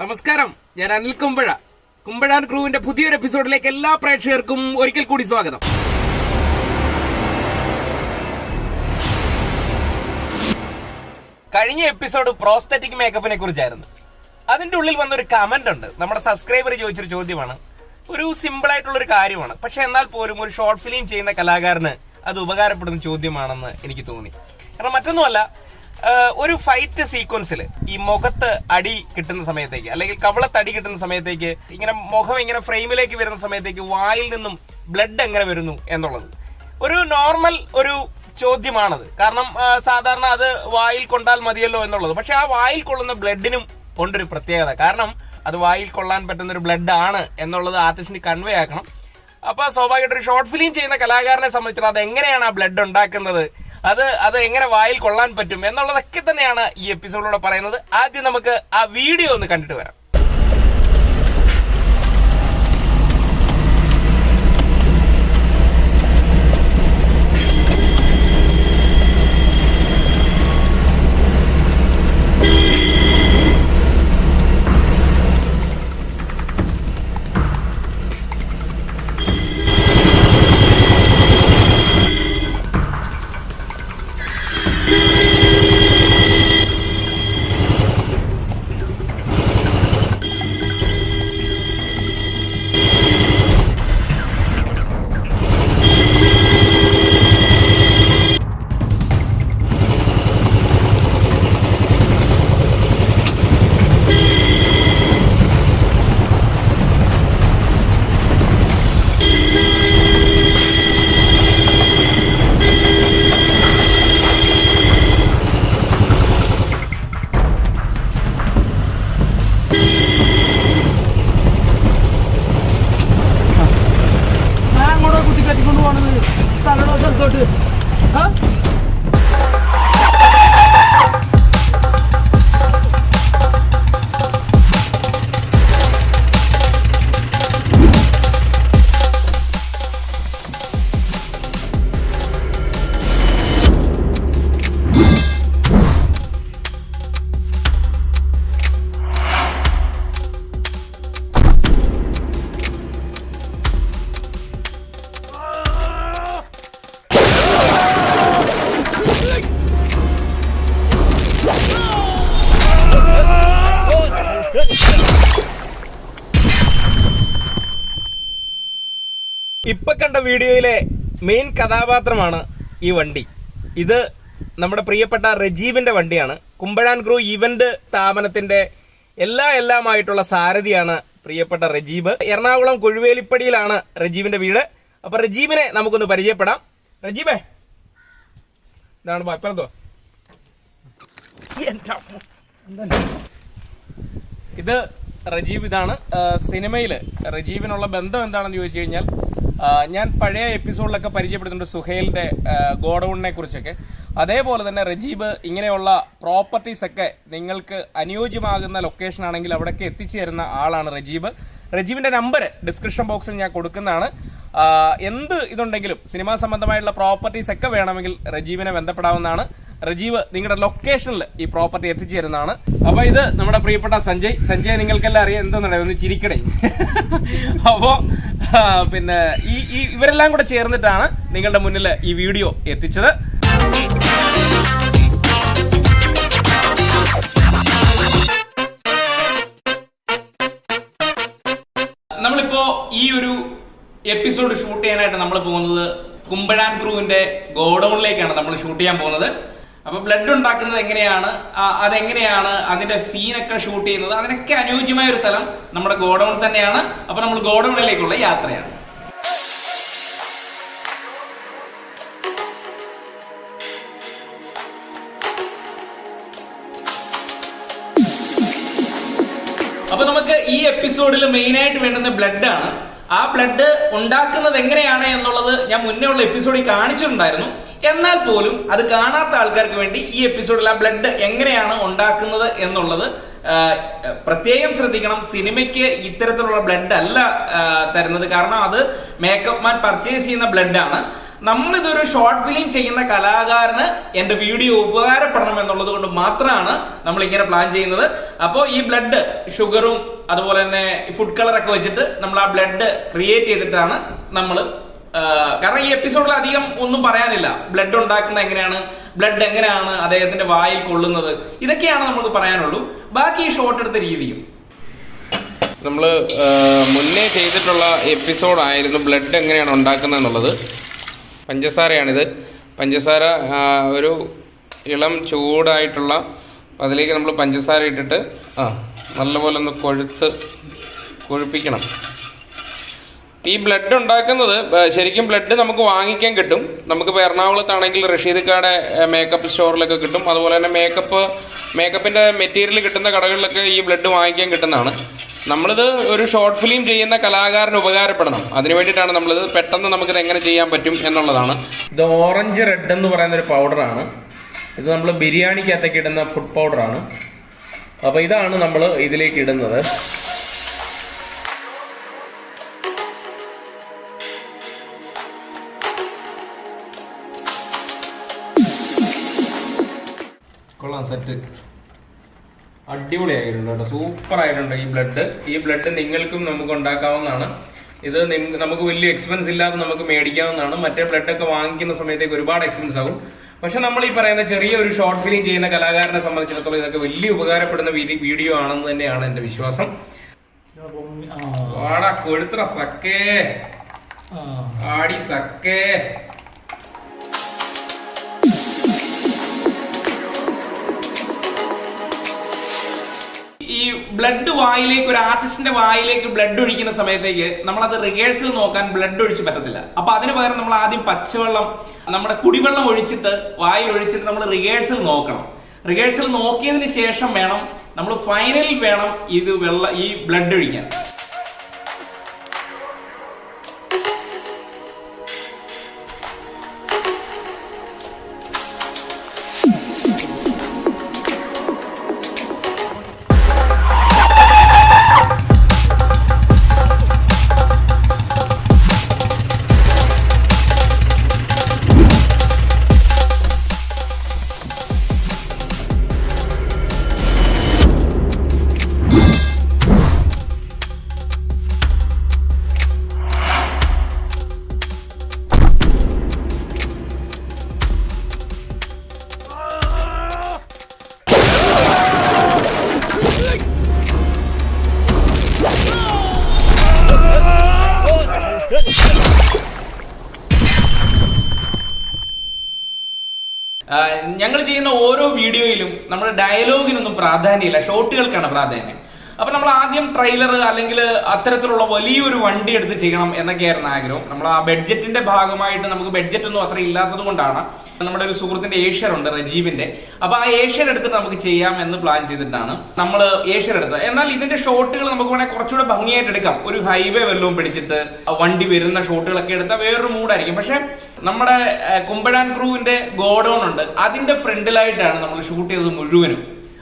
നമസ്കാരം. ഞാൻ അനിൽ കുമ്പഴ. കുമ്പഴാൻ ക്രൂവിന്റെ പുതിയൊരു എപ്പിസോഡിലേക്ക് എല്ലാ പ്രേക്ഷകർക്കും ഒരിക്കൽ കൂടി സ്വാഗതം. കഴിഞ്ഞ എപ്പിസോഡ് പ്രോസ്തറ്റിക് മേക്കപ്പിനെ കുറിച്ചായിരുന്നു. അതിന്റെ ഉള്ളിൽ വന്നൊരു കമന്റ് ഉണ്ട്. നമ്മുടെ സബ്സ്ക്രൈബർ ചോദിച്ചൊരു ചോദ്യമാണ്. ഒരു സിമ്പിൾ ആയിട്ടുള്ള ഒരു കാര്യമാണ്. പക്ഷെ എന്നാൽ പോലും ഒരു ഷോർട്ട് ഫിലിം ചെയ്യുന്ന കലാകാരന് അത് ഉപകാരപ്പെടുന്ന ചോദ്യമാണെന്ന് എനിക്ക് തോന്നി. കാരണം മറ്റൊന്നുമല്ല ഒരു ഫൈറ്റ് സീക്വൻസിൽ ഈ മുഖത്ത് അടി കിട്ടുന്ന സമയത്തേക്ക് അല്ലെങ്കിൽ കവളത്ത് അടി കിട്ടുന്ന സമയത്തേക്ക് ഇങ്ങനെ മുഖം ഇങ്ങനെ ഫ്രെയിമിലേക്ക് വരുന്ന സമയത്തേക്ക് വായിൽ നിന്നും ബ്ലഡ് എങ്ങനെ വരുന്നു എന്നുള്ളത്. ഒരു നോർമൽ ഒരു ചോദ്യമാണത്. കാരണം സാധാരണ അത് വായിൽ കൊണ്ടാൽ മതിയല്ലോ എന്നുള്ളത്. പക്ഷെ ആ വായിൽ കൊള്ളുന്ന ബ്ലഡിനും ഉണ്ടൊരു പ്രത്യേകത. കാരണം അത് വായിൽ കൊള്ളാൻ പറ്റുന്ന ഒരു ബ്ലഡ് ആണ് എന്നുള്ളത് ആർട്ടിസ്റ്റിന് കൺവേ ആക്കണം. അപ്പൊ സ്വാഭാവികമായിട്ട് ഒരു ഷോർട്ട് ഫിലിം ചെയ്യുന്ന കലാകാരനെ സംബന്ധിച്ചിടത്തോളം അത് എങ്ങനെയാണ് ആ ബ്ലഡ് ഉണ്ടാക്കുന്നത് അത് അത് എങ്ങനെ വായിൽ കൊള്ളാൻ പറ്റും എന്നുള്ളതൊക്കെ തന്നെയാണ് ഈ എപ്പിസോഡിലൂടെ പറയുന്നത്. ആദ്യം നമുക്ക് ആ വീഡിയോ ഒന്ന് കണ്ടിട്ട് വരാം. സ്ഥലത്തോ സ്ഥലത്തോട്ട് ആ? കണ്ട വീഡിയോയിലെ മെയിൻ കഥാപാത്രമാണ് ഈ വണ്ടി. ഇത് നമ്മുടെ പ്രിയപ്പെട്ട റജീബിന്റെ വണ്ടിയാണ്. കുമ്പഴാൻ ഗ്രൂ ഇവന്റ് സ്ഥാപനത്തിന്റെ എല്ലാ എല്ലാമായിട്ടുള്ള സാരഥിയാണ് പ്രിയപ്പെട്ട റജീബ്. എറണാകുളം കൊഴുവേലിപ്പടിയിലാണ് റജീബിന്റെ വീട്. അപ്പൊ റജീബിനെ നമുക്കൊന്ന് പരിചയപ്പെടാം. റജീബേ ഇതാണ് ഇപ്പോ ഇത് റജീബ് ഇതാണ്. സിനിമയിൽ റജീവിനുള്ള ബന്ധം എന്താണെന്ന് ചോദിച്ചു കഴിഞ്ഞാൽ ഞാൻ പഴയ എപ്പിസോഡിലൊക്കെ പരിചയപ്പെടുത്തുന്നുണ്ട് സുഹേലിന്റെ ഗോഡൗണിനെ കുറിച്ചൊക്കെ. അതേപോലെ തന്നെ റജീബ് ഇങ്ങനെയുള്ള പ്രോപ്പർട്ടീസ് ഒക്കെ നിങ്ങൾക്ക് അനുയോജ്യമാകുന്ന ലൊക്കേഷൻ ആണെങ്കിൽ അവിടേക്ക് എത്തിച്ചു തരുന്ന ആളാണ് റജീബ്. റജീബിന്റെ നമ്പർ ഡിസ്ക്രിപ്ഷൻ ബോക്സിൽ ഞാൻ കൊടുക്കുന്നതാണ്. എന്ത് ഇതുണ്ടെങ്കിലും സിനിമാ സംബന്ധമായിട്ടുള്ള പ്രോപ്പർട്ടീസ് ഒക്കെ വേണമെങ്കിൽ റജീബിനെ ബന്ധപ്പെടാവുന്നതാണ്. റജീവ് നിങ്ങളുടെ ലൊക്കേഷനിൽ ഈ പ്രോപ്പർട്ടി എത്തിച്ചു തരുന്നതാണ് അപ്പൊ ഇത് നമ്മുടെ പ്രിയപ്പെട്ട സഞ്ജയ്. സഞ്ജയ് നിങ്ങൾക്കെല്ലാം അറിയാം എന്താണെന്ന് ഒന്ന് ചിരിക്കണേ. അപ്പോ പിന്നെ ഈ ഈ ഇവരെല്ലാം കൂടെ ചേർന്നിട്ടാണ് നിങ്ങളുടെ മുന്നിൽ ഈ വീഡിയോ എത്തിച്ചത്. നമ്മളിപ്പോ ഈ ഒരു എപ്പിസോഡ് ഷൂട്ട് ചെയ്യാനായിട്ട് നമ്മൾ പോകുന്നത് കുമ്പഴാൻ ക്രൂവിന്റെ ഗോഡൌണിലേക്കാണ് നമ്മൾ ഷൂട്ട് ചെയ്യാൻ പോകുന്നത്. അപ്പൊ ബ്ലഡ് ഉണ്ടാക്കുന്നത് എങ്ങനെയാണ്? അതെങ്ങനെയാണ്? അതിന്റെ സീനൊക്കെ ഷൂട്ട് ചെയ്യുന്നത്. അതിനൊക്കെ അനുയോജ്യമായ ഒരു സ്ഥലം നമ്മുടെ ഗോഡൌൺ തന്നെയാണ്. അപ്പൊ നമ്മൾ ഗോഡൌണിലേക്കുള്ള യാത്രയാണ്. അപ്പൊ നമുക്ക് ഈ എപ്പിസോഡിൽ മെയിൻ ആയിട്ട് വേണ്ടുന്ന ബ്ലഡ് ആണ്. ആ ബ്ലഡ് ഉണ്ടാക്കുന്നത് എങ്ങനെയാണ് എന്നുള്ളത് ഞാൻ മുന്നേ ഉള്ള എപ്പിസോഡിൽ കാണിച്ചിട്ടുണ്ടായിരുന്നു. എന്നാൽ പോലും അത് കാണാത്ത ആൾക്കാർക്ക് വേണ്ടി ഈ എപ്പിസോഡിൽ ആ ബ്ലഡ് എങ്ങനെയാണ് ഉണ്ടാക്കുന്നത് എന്നുള്ളത് പ്രത്യേകം ശ്രദ്ധിക്കണം. സിനിമയ്ക്ക് ഇത്തരത്തിലുള്ള ബ്ലഡ് അല്ല തരുന്നത്. കാരണം അത് മേക്കപ്പ് മാൻ പർച്ചേസ് ചെയ്യുന്ന ബ്ലഡ് ആണ്. നമ്മളിതൊരു ഷോർട്ട് ഫിലിം ചെയ്യുന്ന കലാകാരന് എന്റെ വീഡിയോ ഉപകാരപ്പെടണം എന്നുള്ളത് കൊണ്ട് മാത്രമാണ് നമ്മൾ ഇങ്ങനെ പ്ലാൻ ചെയ്യുന്നത്. അപ്പോൾ ഈ ബ്ലഡ് ഷുഗറും അതുപോലെ തന്നെ ഫുഡ് കളറൊക്കെ വെച്ചിട്ട് നമ്മൾ ആ ബ്ലഡ് ക്രിയേറ്റ് ചെയ്തിട്ടാണ് നമ്മൾ കാരണം ഈ എപ്പിസോഡിൽ അധികം ഒന്നും പറയാനില്ല. ബ്ലഡ് ഉണ്ടാക്കുന്നത് എങ്ങനെയാണ്? ബ്ലഡ് എങ്ങനെയാണ് അദ്ദേഹത്തിന്റെ വായിൽ കൊള്ളുന്നത്? ഇതൊക്കെയാണ് നമുക്ക് പറയാനുള്ളൂ. ബാക്കി ഈ ഷോട്ട് എടുത്ത രീതിയും. നമ്മൾ മുന്നേ ചെയ്തിട്ടുള്ള എപ്പിസോഡായിരുന്നു ബ്ലഡ് എങ്ങനെയാണ് ഉണ്ടാക്കുന്നത് എന്നുള്ളത്. പഞ്ചസാരയാണിത്. പഞ്ചസാര ഒരു ഇളം ചൂടായിട്ടുള്ള അതിലേക്ക് നമ്മൾ പഞ്ചസാര ഇട്ടിട്ട് ആ നല്ലപോലെ ഒന്ന് കൊഴുത്ത് കൊഴുപ്പിക്കണം. ഈ ബ്ലഡ് ഉണ്ടാക്കുന്നത് ശരിക്കും ബ്ലഡ് നമുക്ക് വാങ്ങിക്കാൻ കിട്ടും. നമുക്കിപ്പോൾ എറണാകുളത്താണെങ്കിൽ റഷീദ്ക്കാടെ മേക്കപ്പ് സ്റ്റോറിലൊക്കെ കിട്ടും. അതുപോലെ തന്നെ മേക്കപ്പ് മേക്കപ്പിന്റെ മെറ്റീരിയൽ കിട്ടുന്ന കടകളിലൊക്കെ ഈ ബ്ലഡ് വാങ്ങിക്കാൻ കിട്ടുന്നതാണ്. നമ്മളിത് ഒരു ഷോർട്ട് ഫിലിം ചെയ്യുന്ന കലാകാരന് ഉപകാരപ്പെടണം. അതിനു വേണ്ടിയിട്ടാണ് നമ്മളിത് പെട്ടെന്ന് നമുക്കിത് എങ്ങനെ ചെയ്യാൻ പറ്റും എന്നുള്ളതാണ്. ഇത് ഓറഞ്ച് റെഡ് എന്ന് പറയുന്ന ഒരു പൗഡറാണ് ഇത് നമ്മൾ ബിരിയാണിക്കകത്തേക്ക് ഇടുന്ന ഫുഡ് പൗഡറാണ് അപ്പോൾ ഇതാണ് നമ്മൾ ഇതിലേക്ക് ഇടുന്നത്. കൊള്ളാം സെറ്റ് അടിപൊളിയായിട്ടുണ്ട് കേട്ടോ. സൂപ്പർ ആയിട്ടുണ്ട് ഈ ബ്ലഡ് ഈ ബ്ലഡ് നിങ്ങൾക്കും നമുക്ക് ഉണ്ടാക്കാവുന്നതാണ്. ഇത് നമുക്ക് വലിയ എക്സ്പെൻസ് ഇല്ലാതെ നമുക്ക് മേടിക്കാവുന്നതാണ്. മറ്റേ ബ്ലഡ് ഒക്കെ വാങ്ങിക്കുന്ന സമയത്തേക്ക് ഒരുപാട് എക്സ്പെൻസ് ആകും പക്ഷെ നമ്മൾ ഈ പറയുന്ന ചെറിയ ഒരു ഷോർട്ട് ഫിലിം ചെയ്യുന്ന കലാകാരനെ സംബന്ധിച്ചിടത്തോളം ഇതൊക്കെ വലിയ ഉപകാരപ്പെടുന്ന വീഡിയോ ആണെന്ന് തന്നെയാണ് എന്റെ വിശ്വാസം. വാടാ കൊഴുത്ര സക്കേ. ആടി സക്കേ. ബ്ലഡ് വായിലേക്ക് ഒരു ആർട്ടിസ്റ്റിന്റെ വായിലേക്ക് ബ്ലഡ് ഒഴിക്കുന്ന സമയത്തേക്ക് നമ്മളത് റിഹേഴ്സൽ നോക്കാൻ ബ്ലഡ് ഒഴിച്ച് പറ്റത്തില്ല. അപ്പൊ അതിന് പകരം നമ്മൾ ആദ്യം പച്ചവെള്ളം നമ്മുടെ കുടിവെള്ളം ഒഴിച്ചിട്ട് വായിൽ ഒഴിച്ചിട്ട് നമ്മൾ റിഹേഴ്സൽ നോക്കണം. റിഹേഴ്സൽ നോക്കിയതിന് ശേഷം വേണം നമ്മൾ ഫൈനലിൽ വേണം ഇത് വെള്ള ഈ ബ്ലഡ് ഒഴിക്കാൻ. ഞങ്ങൾ ചെയ്യുന്ന ഓരോ വീഡിയോയിലും നമ്മൾ ഡയലോഗിനൊന്നും പ്രാധാന്യമില്ല. ഷോർട്ടുകൾക്കാണ് പ്രാധാന്യം. അപ്പൊ നമ്മൾ ആദ്യം ട്രെയിലർ അല്ലെങ്കിൽ അത്തരത്തിലുള്ള വലിയൊരു വണ്ടി എടുത്ത് ചെയ്യണം എന്നൊക്കെയായിരുന്നു ആഗ്രഹം. നമ്മൾ ആ ബഡ്ജറ്റിന്റെ ഭാഗമായിട്ട് നമുക്ക് ബഡ്ജറ്റ് ഒന്നും അത്ര ഇല്ലാത്തത് കൊണ്ടാണ്. നമ്മുടെ ഒരു സുഹൃത്തിന്റെ ഏഷ്യർ ഉണ്ട് റജീവിന്റെ. അപ്പൊ ആ ഏഷ്യർ എടുത്ത് നമുക്ക് ചെയ്യാം എന്ന് പ്ലാൻ ചെയ്തിട്ടാണ് നമ്മൾ ഏഷ്യർ എടുത്തത്. എന്നാൽ ഇതിന്റെ ഷോട്ടുകൾ നമുക്ക് വേണമെങ്കിൽ കുറച്ചുകൂടെ ഭംഗിയായിട്ട് എടുക്കാം. ഒരു ഹൈവേ വല്ലതും പിടിച്ചിട്ട് വണ്ടി വരുന്ന ഷോട്ടുകളൊക്കെ എടുത്താൽ വേറൊരു മൂഡായിരിക്കും പക്ഷെ നമ്മുടെ കുമ്പഴാൻ ക്രൂവിന്റെ ഗോഡൌൺ ഉണ്ട്. അതിന്റെ ഫ്രണ്ടിലായിട്ടാണ് നമ്മൾ ഷൂട്ട് ചെയ്തത് മുഴുവനും.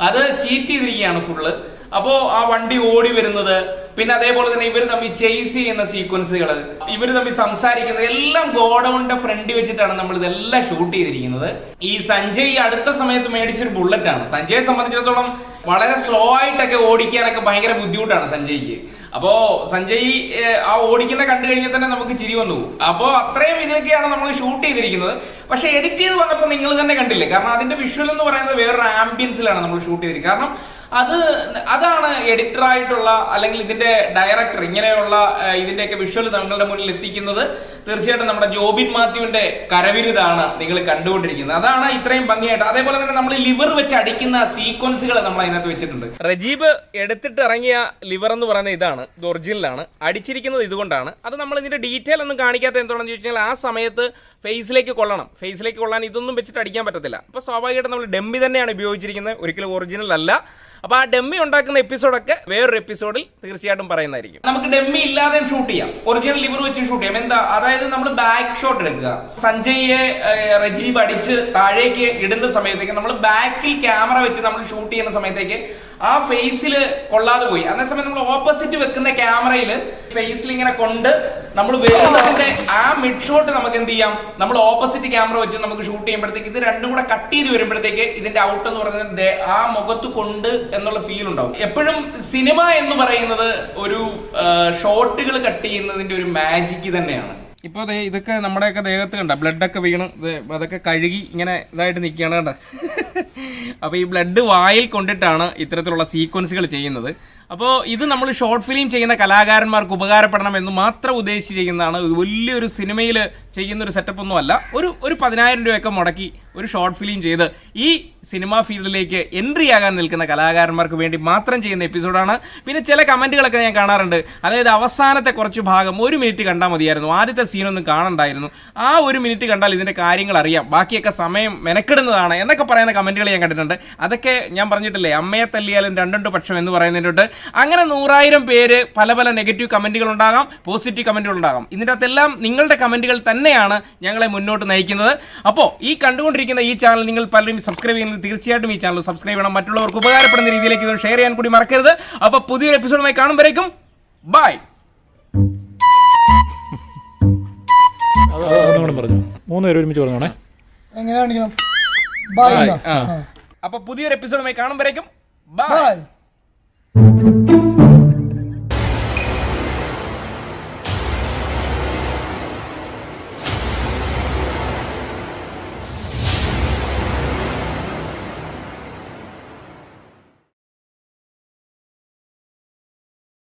അത് ചീറ്റ് ചെയ്തിരിക്കുകയാണ് ഫുള്ള് അപ്പോ ആ വണ്ടി ഓടി വരുന്നത് പിന്നെ അതേപോലെ തന്നെ ഇവർ തമ്മിൽ ചേസ് ചെയ്യുന്ന സീക്വൻസുകൾ ഇവർ തമ്മിൽ സംസാരിക്കുന്നത് എല്ലാം ഗോഡൌണിന്റെ ഫ്രണ്ടിൽ വെച്ചിട്ടാണ് നമ്മൾ ഇതെല്ലാം ഷൂട്ട് ചെയ്തിരിക്കുന്നത്. ഈ സഞ്ജയ് അടുത്ത സമയത്ത് മേടിച്ചൊരു ബുള്ളറ്റ് ആണ്. സഞ്ജയെ സംബന്ധിച്ചിടത്തോളം വളരെ സ്ലോ ആയിട്ടൊക്കെ ഓടിക്കാനൊക്കെ ഭയങ്കര ബുദ്ധിമുട്ടാണ് സഞ്ജയ്ക്ക്. അപ്പോ സഞ്ജയ് ആ ഓടിക്കുന്ന കണ്ടു കഴിഞ്ഞാൽ തന്നെ നമുക്ക് ചിരി വന്നു അപ്പോ അത്രയും ഇതൊക്കെയാണ് നമ്മൾ ഷൂട്ട് ചെയ്തിരിക്കുന്നത്. പക്ഷെ എഡിറ്റ് ചെയ്ത് വന്നപ്പോൾ നിങ്ങൾ തന്നെ കണ്ടില്ലേ? കാരണം അതിന്റെ വിഷ്വൽ എന്ന് പറയുന്നത് വേറൊരു ആംബിയൻസിലാണ് നമ്മൾ ഷൂട്ട് ചെയ്തിരിക്കുന്നത്. കാരണം അത് അതാണ് എഡിറ്റർ ആയിട്ടുള്ള അല്ലെങ്കിൽ ഇതിന്റെ ഡയറക്ടർ ഇങ്ങനെയുള്ള ഇതിന്റെയൊക്കെ വിഷ്വൽ നിങ്ങളുടെ മുന്നിൽ എത്തിക്കുന്നത് തീർച്ചയായിട്ടും നമ്മുടെ ജോബിൻ മാത്യുവിന്റെ കരവിരുതാണ് നിങ്ങൾ കണ്ടുകൊണ്ടിരിക്കുന്നത്. അതാണ് ഇത്രയും ഭംഗിയായിട്ട്. അതേപോലെ തന്നെ നമ്മൾ ലിവർ വെച്ച് അടിക്കുന്ന സീക്വൻസുകൾ നമ്മൾ അതിനകത്ത് വെച്ചിട്ടുണ്ട്. റജീബ് എടുത്തിട്ട് ഇറങ്ങിയ ലിവർ എന്ന് പറയുന്നത് ഇതാണ്. ഇത് ഒറിജിനലാണ് അടിച്ചിരിക്കുന്നത് ഇതുകൊണ്ടാണ്. അത് നമ്മൾ ഇതിന്റെ ഡീറ്റെയിൽ ഒന്നും കാണിക്കാത്ത എന്താണെന്ന് ചോദിച്ചു കഴിഞ്ഞാൽ ആ സമയത്ത് ഫേസിലേക്ക് കൊള്ളണം. ഫേസിലേക്ക് കൊള്ളാൻ ഇതൊന്നും വെച്ചിട്ട് അടിക്കാൻ പറ്റത്തില്ല. അപ്പോൾ സ്വാഭാവികമായിട്ടും നമ്മൾ ഡെമ്മി തന്നെയാണ് ഉപയോഗിച്ചിരിക്കുന്നത്. ഒരിക്കലും ഒറിജിനൽ അല്ല. അപ്പോൾ ആ ഡെമ്മി ഉണ്ടാക്കുന്ന എപ്പിസോഡൊക്കെ വേറൊരു എപ്പിസോഡിൽ തീർച്ചയായിട്ടും പറയുന്നതായിരിക്കും. നമുക്ക് ഡെമ്മി ഇല്ലാതെ ഷൂട്ട് ചെയ്യാം. ഒറിജിനൽ ലിവർ വെച്ച് ഷൂട്ട് ചെയ്യാം. എന്താ? അതായത് നമ്മൾ ബാക്ക് ഷോട്ട് എടുക്കുക. സഞ്ജയെ രജീബ് റജീബ് അടിച്ച് താഴേക്ക് ഇടുന്ന സമയത്തേക്ക് നമ്മൾ ബാക്കിൽ ക്യാമറ വെച്ച് നമ്മൾ ഷൂട്ട് ചെയ്യുന്ന സമയത്തേക്ക് ആ ഫേസിൽ കൊള്ളാതെ പോയി. അതേസമയം നമ്മൾ ഓപ്പോസിറ്റ് വെക്കുന്ന ക്യാമറയിൽ ഫേസിൽ ഇങ്ങനെ കൊണ്ട് നമ്മൾ വരുന്നതിന്റെ ആ മിഡ് ഷോട്ട് നമുക്ക് എന്ത് ചെയ്യാം? നമ്മൾ ഓപ്പോസിറ്റ് ക്യാമറ വെച്ച് നമുക്ക് ഷൂട്ട് ചെയ്യുമ്പോഴത്തേക്ക് ഇത് രണ്ടും കൂടെ കട്ട് ചെയ്ത് വരുമ്പോഴത്തേക്ക് ഇതിന്റെ ഔട്ട് എന്ന് പറഞ്ഞാൽ ആ മുഖത്ത് കൊണ്ട് എന്നുള്ള ഫീൽ ഉണ്ടാവും. എപ്പോഴും സിനിമ എന്ന് പറയുന്നത് ഒരു ഷോട്ടുകൾ കട്ട് ചെയ്യുന്നതിന്റെ ഒരു മാജിക് തന്നെയാണ്. ഇപ്പൊ ഇതൊക്കെ നമ്മുടെയൊക്കെ ദേഹത്ത് കണ്ട ബ്ലഡ് ഒക്കെ വീണ് അതൊക്കെ കഴുകി ഇങ്ങനെ ഇതായിട്ട് നിൽക്കുകയാണ് കണ്ട. അപ്പൊ ഈ ബ്ലഡ് വായിൽ കൊണ്ടിട്ടാണ് ഇത്തരത്തിലുള്ള സീക്വൻസുകൾ ചെയ്യുന്നത്. അപ്പോൾ ഇത് നമ്മൾ ഷോർട്ട് ഫിലിം ചെയ്യുന്ന കലാകാരന്മാർക്ക് ഉപകാരപ്പെടണം എന്ന് മാത്രം ഉദ്ദേശിച്ച് ചെയ്യുന്നതാണ്. വലിയൊരു സിനിമയിൽ ചെയ്യുന്ന ഒരു സെറ്റപ്പ് ഒന്നും അല്ല ഒരു ഒരു പതിനായിരം രൂപയൊക്കെ മുടക്കി ഒരു ഷോർട്ട് ഫിലിം ചെയ്ത് ഈ സിനിമാ ഫീൽഡിലേക്ക് എൻട്രി ആകാൻ നിൽക്കുന്ന കലാകാരന്മാർക്ക് വേണ്ടി മാത്രം ചെയ്യുന്ന എപ്പിസോഡാണ് പിന്നെ ചില കമന്റുകളൊക്കെ ഞാൻ കാണാറുണ്ട്. അതായത് അവസാനത്തെ കുറച്ച് ഭാഗം ഒരു മിനിറ്റ് കണ്ടാൽ മതിയായിരുന്നു. ആദ്യത്തെ സീനൊന്നും കാണണ്ടായിരുന്നു. ആ ഒരു മിനിറ്റ് കണ്ടാൽ ഇതിന്റെ കാര്യങ്ങൾ അറിയാം. ബാക്കിയൊക്കെ സമയം മെനക്കെടുന്നതാണ് എന്നൊക്കെ പറയുന്ന കമന്റുകൾ ഞാൻ കണ്ടിട്ടുണ്ട്. അതൊക്കെ ഞാൻ പറഞ്ഞിട്ടില്ലേ അമ്മയെ തല്ലിയാലും രണ്ടുണ്ട് പക്ഷം എന്ന് പറയുന്നതിനോട് അങ്ങനെ നൂറായിരം പേര് പല പല നെഗറ്റീവ് കമന്റുകൾ ഉണ്ടാകാം പോസിറ്റീവ് കമന്റുകൾ ഉണ്ടാകാം. ഇതിന്റെ അകത്തെല്ലാം നിങ്ങളുടെ കമന്റുകൾ തന്നെയാണ് ഞങ്ങളെ മുന്നോട്ട് നയിക്കുന്നത്. അപ്പോൾ ഈ കണ്ടുകൊണ്ടിരിക്കുന്ന ഈ ചാനൽ നിങ്ങൾ പലരും സബ്സ്ക്രൈബ് ചെയ്യുന്നത് തീർച്ചയായിട്ടും ഈ ചാനൽ സബ്സ്ക്രൈബ് ചെയ്യണം. മറ്റുള്ളവർക്ക് ഉപകാരപ്പെടുന്ന രീതിയിലേക്ക് ഇത് ഷെയർ ചെയ്യാൻ കൂടി മറക്കരുത്. അപ്പോൾ പുതിയൊരു എപ്പിസോഡുമായി കാണുമ്പോഴേക്കും ബൈ അപ്പൊ പറഞ്ഞു മൂന്ന് പേര് ഒരുമിച്ച് പറഞ്ഞോണേ എങ്ങനെ കാണിക്കണം ബൈ അപ്പോൾ പുതിയൊരു എപ്പിസോഡുമായി കാണുമ്പോഴേക്കും ബൈ